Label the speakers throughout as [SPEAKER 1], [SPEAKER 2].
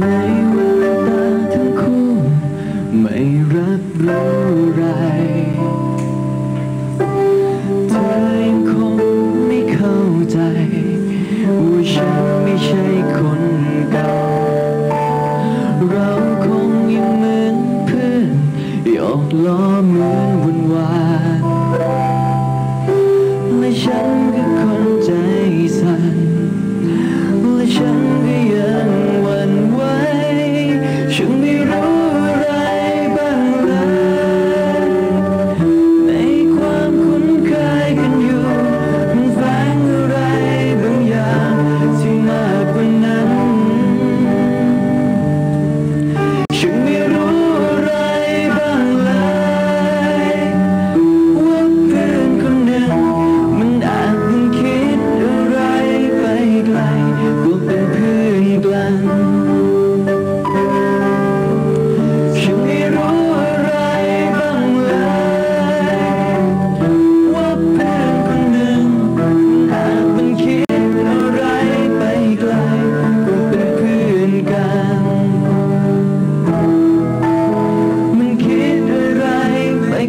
[SPEAKER 1] ในเวลาทั้งคู่ ไม่รักรู้ไร เธอยังคงไม่เข้าใจว่าฉันไม่ใช่คนเก่า เราคงยังเหมือนเพื่อนยอกล้อเหมือนวัน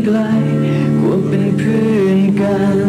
[SPEAKER 1] กลกลัวเป็นเพื่อนกัน